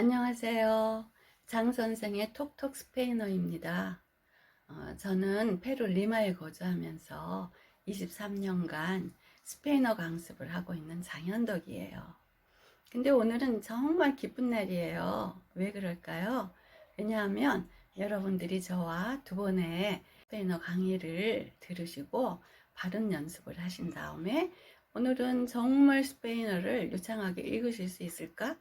안녕하세요. 장 선생의 톡톡 스페인어입니다. 어, 저는 페루 리마에 거주하면서 23년간 스페인어 강습을 하고 있는 장현덕이에요. 근데 오늘은 정말 기쁜 날이에요. 왜 그럴까요? 왜냐하면 여러분들이 저와 두 번의 스페인어 강의를 들으시고 발음 연습을 하신 다음에 오늘은 정말 스페인어를 유창하게 읽으실 수 있을까?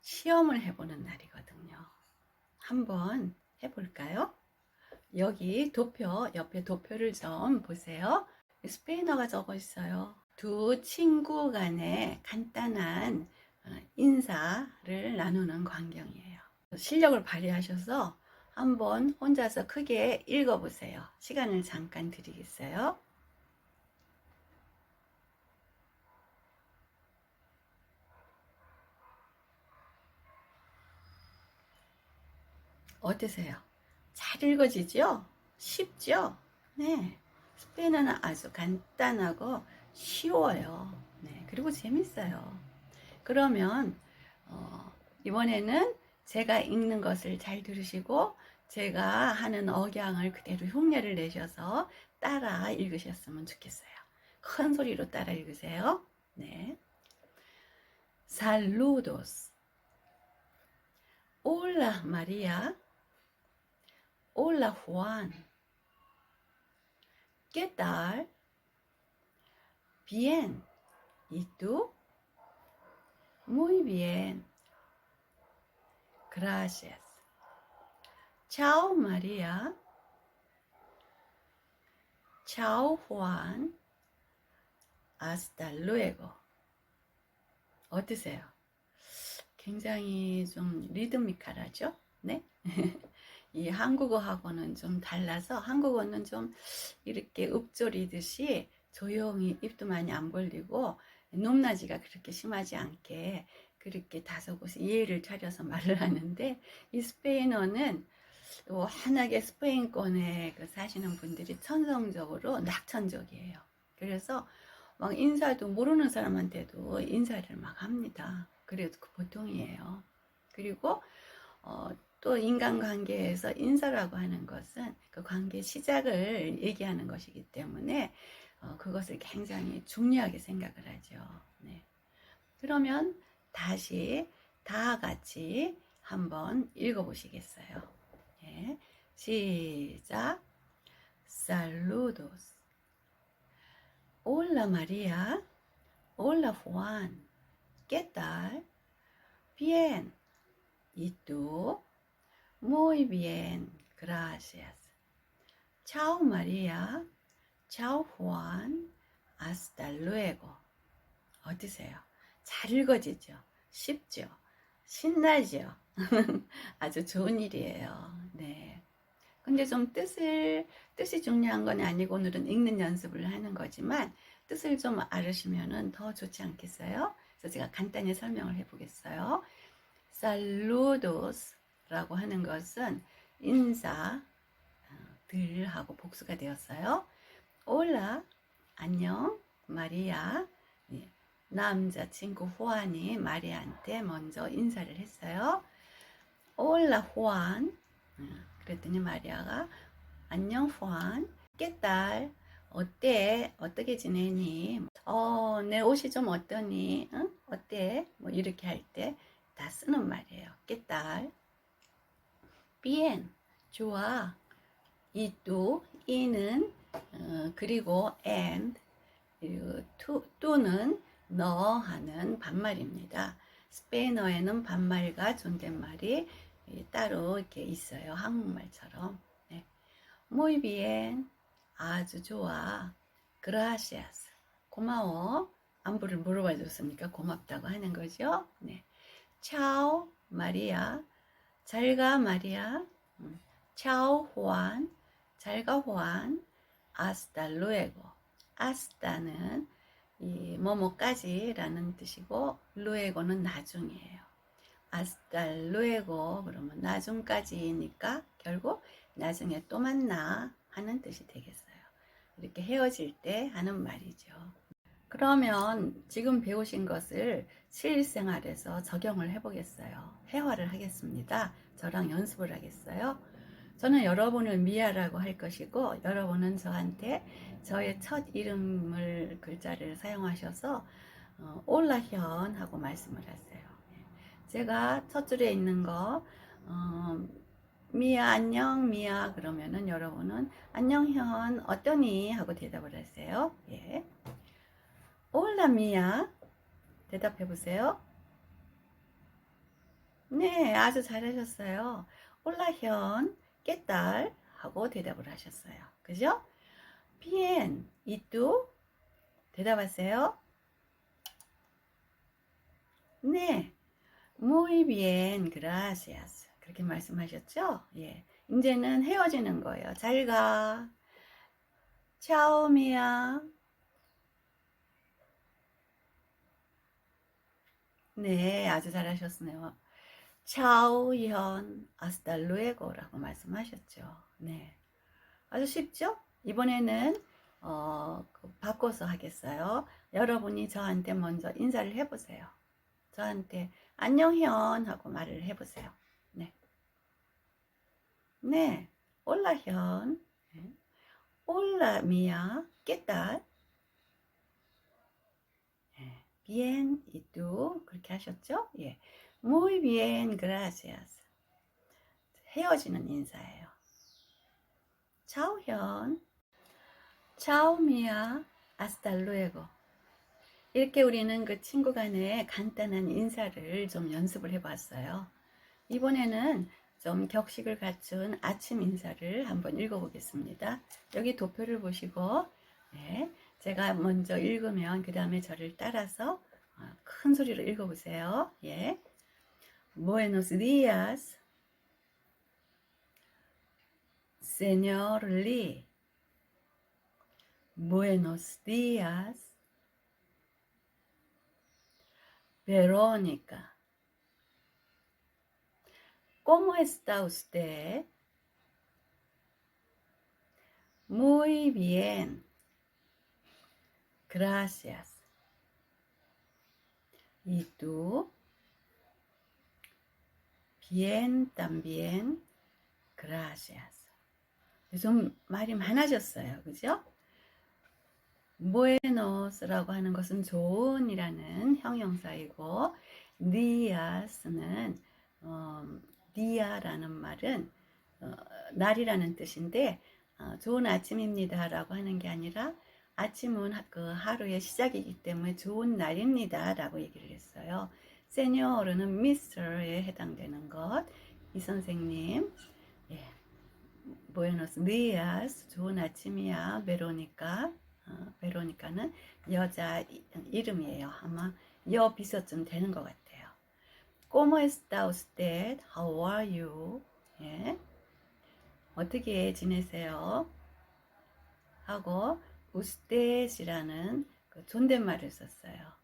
시험을 해보는 날이거든요. 한번 해볼까요? 여기 도표, 옆에 도표를 좀 보세요. 스페인어가 적어 있어요. 두 친구 간의 간단한 어, 인사를 나누는 광경이에요. 실력을 발휘하셔서 한번 혼자서 크게 읽어보세요. 시간을 잠깐 드리겠어요. 어떠세요? 잘 읽어지죠? 쉽죠? 네. 스페인어는 아주 간단하고 쉬워요. 네. 그리고 재밌어요. 그러면, 어, 이번에는 제가 읽는 것을 잘 들으시고, 제가 하는 억양을 그대로 흉내를 내셔서 따라 읽으셨으면 좋겠어요. 큰 소리로 따라 읽으세요. 네. Saludos. Hola, María. Hola Juan. ¿Qué tal? Bien. ¿Y tú? Muy bien. Gracias. Chao María. Chao Juan. Hasta luego. 어떠세요? 굉장히 좀 리드미컬하죠? 네? 이 한국어하고는 좀 달라서 한국어는 좀 이렇게 읊조리듯이 조용히 입도 많이 안 벌리고 높낮이가 그렇게 심하지 않게 그렇게 다소곳이 이해를 차려서 말을 하는데 이 스페인어는 워낙에 스페인권에 그 사시는 분들이 천성적으로 낙천적이에요. 그래서 막 인사도 모르는 사람한테도 인사를 막 합니다. 그래도 그 보통이에요. 그리고 어, 또 인간관계에서 인사라고 하는 것은 그 관계 시작을 얘기하는 것이기 때문에 어, 그것을 굉장히 중요하게 생각을 하죠. 네. 그러면 다시 다 같이 한번 읽어보시겠어요? 예. 시작. Saludos. Hola María. Hola Juan. ¿Qué tal? Bien. ¿Y tú? Muy bien, gracias. Chao María. Chao Juan. Hasta luego. 어떠세요? 잘 읽어지죠? 쉽죠? 신나죠? 아주 좋은 일이에요. 네. 근데 좀 뜻을, 뜻이 중요한 건 아니고 오늘은 읽는 연습을 하는 거지만 뜻을 좀 알으시면 더 좋지 않겠어요? 그래서 제가 간단히 설명을 해보겠어요. Saludos 라고 하는 것은 인사 들하고 복수가 되었어요. 올라 안녕 마리아. 예, 남자친구 후안이 마리아한테 먼저 인사를 했어요. 올라 후안. 그랬더니 마리아가 안녕 후안. 깨딸 어때? 어떻게 지내니? 어 내 옷이 좀 어떠니? 응? 어때? 뭐 이렇게 할 때 다 쓰는 말이에요. 깨딸 bien 좋아 이 또 이는 어, 그리고 and 그리고 to, 또는 너 하는 반말입니다. 스페인어에는 반말과 존댓말이 따로 이렇게 있어요. 한국말처럼. 네. Muy bien. 아주 좋아. Gracias. 고마워. 안부를 물어봐 줬으니까 고맙다고 하는 거죠. 네. Chao, Maria. 잘가 마리아. 차오 호안. 잘가 호안. 아스타 루에고. 아스타는 이 뭐뭐까지라는 뜻이고 루에고는 나중이에요. 아스타 루에고 그러면 나중까지니까 결국 나중에 또 만나 하는 뜻이 되겠어요. 이렇게 헤어질 때 하는 말이죠. 그러면 지금 배우신 것을 실생활에서 적용을 해보겠어요. 회화를 하겠습니다. 저랑 연습을 하겠어요. 저는 여러분을 미아라고 할 것이고 여러분은 저한테 저의 첫 이름을 글자를 사용하셔서 어, 올라현 하고 말씀을 하세요. 제가 첫 줄에 있는 거 어, 미아 안녕 미아 그러면은 여러분은 안녕 현 어떠니 하고 대답을 하세요. 예. 올라 미아 대답해 보세요. 네, 아주 잘하셨어요. 올라 현 깨딸 하고 대답을 하셨어요. 그죠? ¿y tú? 대답하세요. 네, muy bien, gracias. 그렇게 말씀하셨죠? 예. 이제는 헤어지는 거예요. 잘 가. 차오미야. 네, 아주 잘하셨네요. 차오현, 아스달루에고라고 말씀하셨죠. 네. 아주 쉽죠? 이번에는 어, 그 바꿔서 하겠어요. 여러분이 저한테 먼저 인사를 해보세요. 저한테 안녕현 하고 말을 해보세요. 네. 네. 올라현. 네. 올라 미야. 깨딸. 네. Bien y tú 그렇게 하셨죠? 예. muy bien, gracias. 헤어지는 인사예요. 차오현. 차오미야. hasta luego. 이렇게 우리는 그 친구 간의 간단한 인사를 좀 연습을 해봤어요. 이번에는 좀 격식을 갖춘 아침 인사를 한번 읽어보겠습니다. 여기 도표를 보시고, 네, 제가 먼저 읽으면 그 다음에 저를 따라서 어, 큰 소리로 읽어보세요. 예. Buenos días, señor Lee. Buenos días, Verónica. ¿Cómo está usted? Muy bien. Gracias. ¿Y tú? Bien también. Gracias. 좀 말이 많아졌어요. 그죠? buenos라고 하는 것은 좋은이라는 형용사이고 dias는 어, dia라는 말은 어, 날이라는 뜻인데 어, 좋은 아침입니다라고 하는 게 아니라 아침은 그 하루의 시작이기 때문에 좋은 날입니다 라고 얘기를 했어요. 세뇨르는 미스터에 해당되는 것. 이 선생님, 예. 부에노스 디아스 좋은 아침이야 베로니카 어, 베로니카는 여자 이름이에요. 아마 여 비서쯤 되는 것 같아요. ¿Cómo está usted? How are you? 예. 어떻게 지내세요? 하고 이라는 그 존댓말을 썼어요.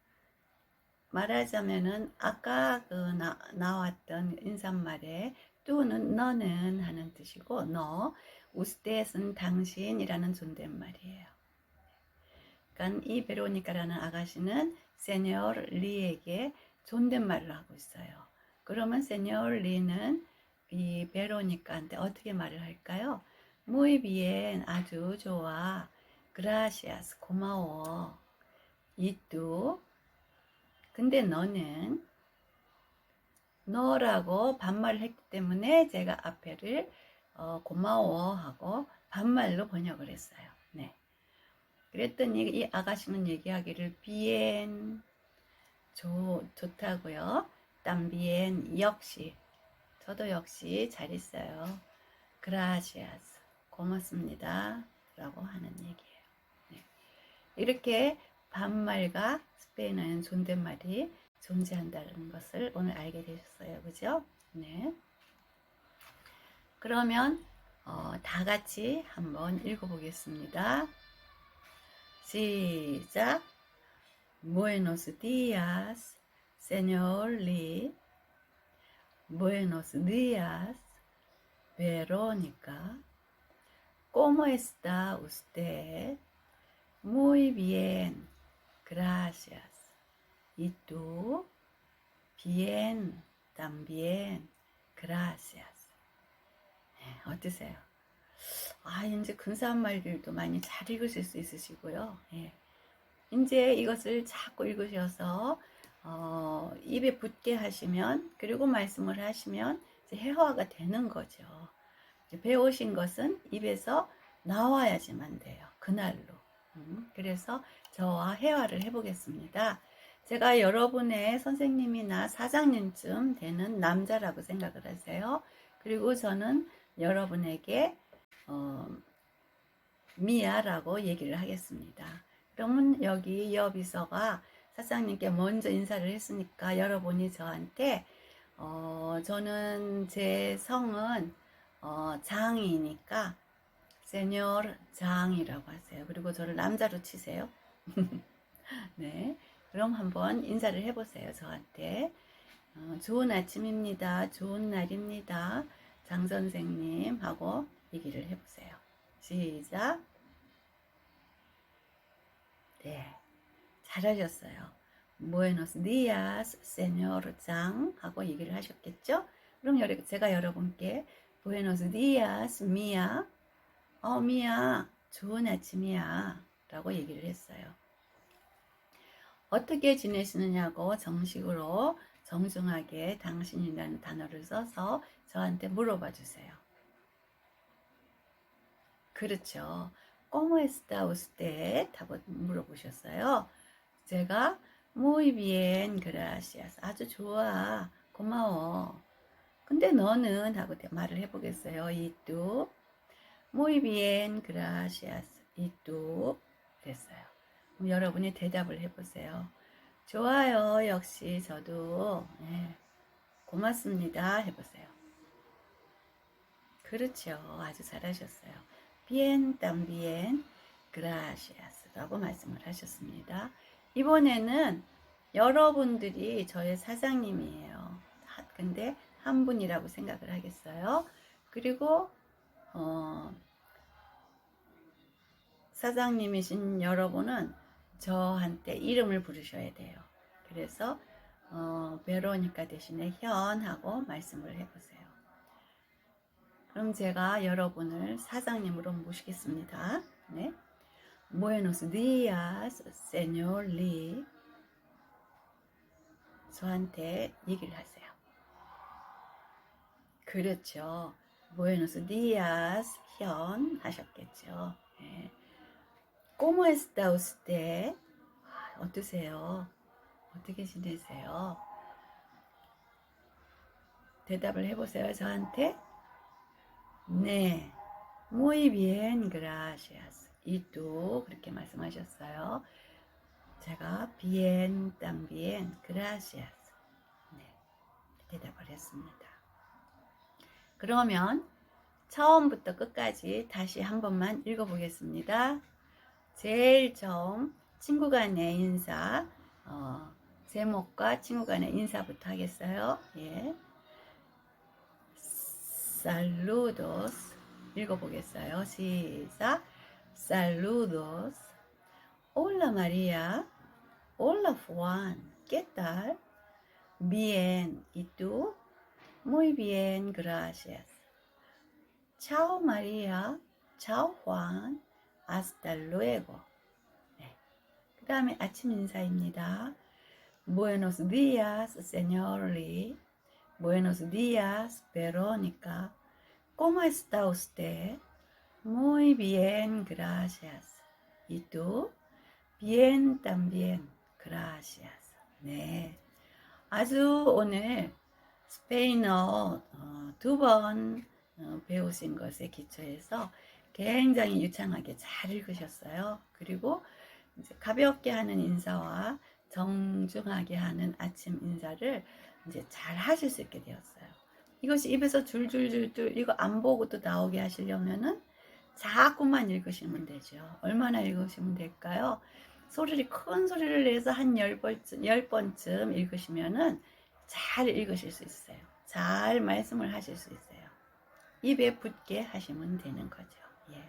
말하자면은 아까 그 나, 나왔던 인사말에 뚜는 너는 하는 뜻이고 너 우스테스는 당신이라는 존댓말이에요. 그러니까 이 베로니카라는 아가씨는 세뇨 리에게 존댓말을 하고 있어요. 그러면 세뇨 리는 이 베로니카한테 어떻게 말을 할까요? muy bien 아주 좋아. Gracias 고마워. 이뚜 근데 너는 너라고 반말을 했기 때문에 제가 앞에를 어, 고마워 하고 반말로 번역을 했어요. 네. 그랬더니 이 아가씨는 얘기하기를 비엔 좋, 좋다고요. 땀비엔 역시 저도 역시 잘 있어요. 그라시아스 고맙습니다. 라고 하는 얘기예요. 네. 이렇게 반말과 스페인어에는 존댓말이 존재한다는 것을 오늘 알게 되셨어요. 그죠? 네. 그러면 어, 다 같이 한번 읽어보겠습니다. 시작. Buenos días, señor Lee. Buenos días, Verónica. ¿Cómo está usted? Muy bien. gracias. Y tú, bien, también, gracias. 네, 어떠세요? 아, 이제 근사한 말들도 많이 잘 읽으실 수 있으시고요. 예. 이제 이것을 자꾸 읽으셔서 어, 입에 붙게 하시면 그리고 말씀을 하시면 회화가 되는 거죠. 배우신 것은 입에서 나와야지만 돼요. 그날로. 음, 그래서 저와 회화를 해보겠습니다. 제가 여러분의 선생님이나 사장님쯤 되는 남자라고 생각을 하세요. 그리고 저는 여러분에게 어, 미아라고 얘기를 하겠습니다. 그러면 여기 여비서가 사장님께 먼저 인사를 했으니까 여러분이 저한테 어, 저는 제 성은 어, 장이니까 세뇨르 장이라고 하세요. 그리고 저를 남자로 치세요. 네. 그럼 한번 인사를 해보세요. 저한테. 어, 좋은 아침입니다. 좋은 날입니다. 장 선생님 하고 얘기를 해보세요. 시작. 네. 잘하셨어요. Buenos días, señor 장 하고 얘기를 하셨겠죠? 그럼 제가 여러분께 Buenos días, 미야. 어, 미야. 좋은 아침이야. 라고 얘기를 했어요. 어떻게 지내시느냐고 정식으로 정중하게 당신이라는 단어를 써서 저한테 물어봐 주세요. 그렇죠. ¿Cómo está? 하고 물어보셨어요. 제가 bien, gracias. 아주 좋아. 고마워. 근데 너는 하고 말을 해보겠어요. y tú? Muy bien, gracias. y tú? 그랬어요. 그럼 여러분이 대답을 해보세요. 좋아요. 역시 저도 네, 고맙습니다. 해보세요. 그렇죠. 아주 잘하셨어요. bien también gracias 라고 말씀을 하셨습니다. 이번에는 여러분들이 저의 사장님이에요. 근데 한 분이라고 생각을 하겠어요. 그리고 어, 사장님이신 여러분은 저한테 이름을 부르셔야 돼요. 그래서 어, 베로니카 대신에 현하고 말씀을 해보세요. 그럼 제가 여러분을 사장님으로 모시겠습니다. 네. Buenos días, señor Lee. 저한테 얘기를 하세요. 그렇죠. Buenos días, 현 하셨겠죠. 네. ¿Cómo está usted? 어떠세요? 어떻게 지내세요? 대답을 해보세요, 저한테. 네. Bien, gracias. y tú 그렇게 말씀하셨어요. 제가 bien también, gracias. 네. 대답을 했습니다. 그러면 처음부터 끝까지 다시 한 번만 읽어보겠습니다. 제일 처음 친구 간의 인사, 어, 제목과 친구 간의 인사부터 하겠어요. 예. Saludos. 읽어보겠어요. 시작. Saludos. Hola María. Hola Juan. ¿Qué tal? Bien. ¿Y tú? Muy bien, gracias. Chao María. Chao Juan. Hasta luego. 네. 그 다음에 아침 인사입니다. Buenos días, señor Lee. Buenos días, Verónica. ¿Cómo está usted? Muy bien, gracias. ¿Y tú? Bien también, gracias. 네. 아주 오늘 스페인어 어, 두번 어, 배우신 것에 기초해서 굉장히 유창하게 잘 읽으셨어요. 그리고 가볍게 하는 인사와 정중하게 하는 아침 인사를 이제 잘 하실 수 있게 되었어요. 이것이 입에서 줄줄줄줄 이거 안 보고도 나오게 하시려면은 자꾸만 읽으시면 되죠. 얼마나 읽으시면 될까요? 소리를 큰 소리를 내서 한 열 번쯤 열 번쯤 읽으시면은 잘 읽으실 수 있어요. 잘 말씀을 하실 수 있어요. 입에 붙게 하시면 되는 거죠. 예.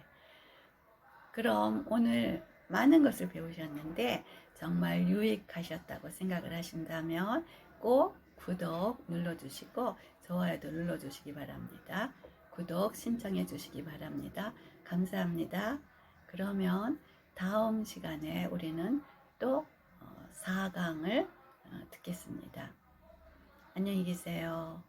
그럼 오늘 많은 것을 배우셨는데 정말 유익하셨다고 생각을 하신다면 꼭 구독 눌러주시고 좋아요도 눌러주시기 바랍니다. 구독 신청해 주시기 바랍니다. 감사합니다. 그러면 다음 시간에 우리는 또 4강을 듣겠습니다. 안녕히 계세요.